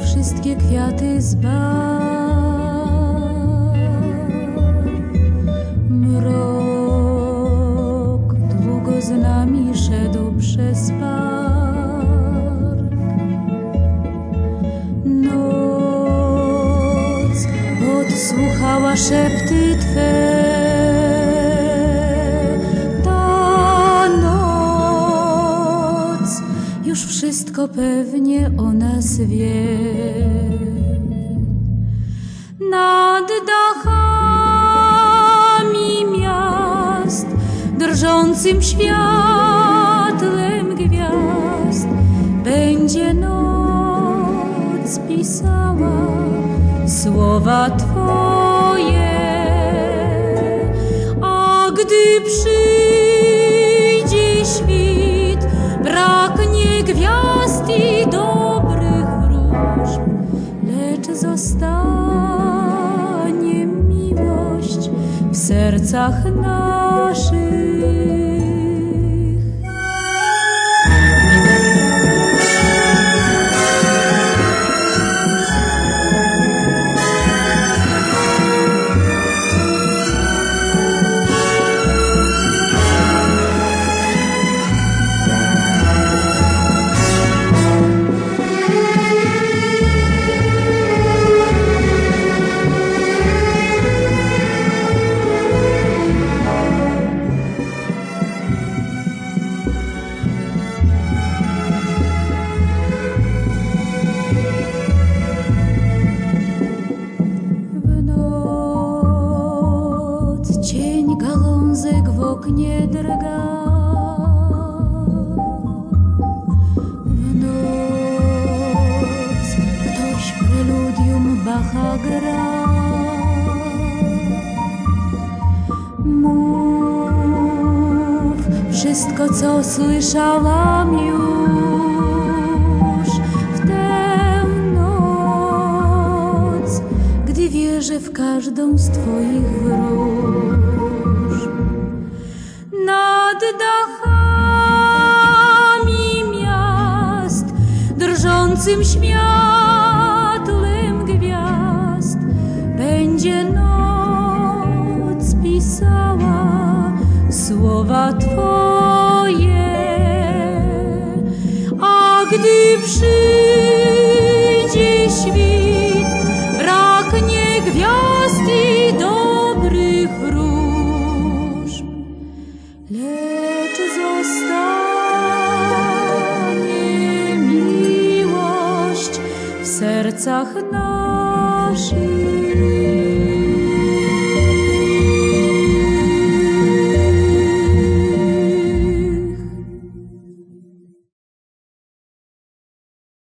wszystkie kwiaty zbar. Mrok długo z nami szedł przez park. Noc odsłuchała szepty Twe. Już wszystko pewnie o nas wie. Nad dachami miast, drżącym światlem gwiazd, będzie noc pisała słowa Twoje. A gdy przyjdzie świt, w sercach gałązek w oknie drga. W noc ktoś preludium Bacha gra. Mów wszystko, co słyszałam już wierzę w każdą z Twoich wróż. Nad dachami miast, drżącym światłem gwiazd, będzie noc pisała słowa Twoje. A gdy przyjdzie świt, lecz zostanie miłość w sercach naszych.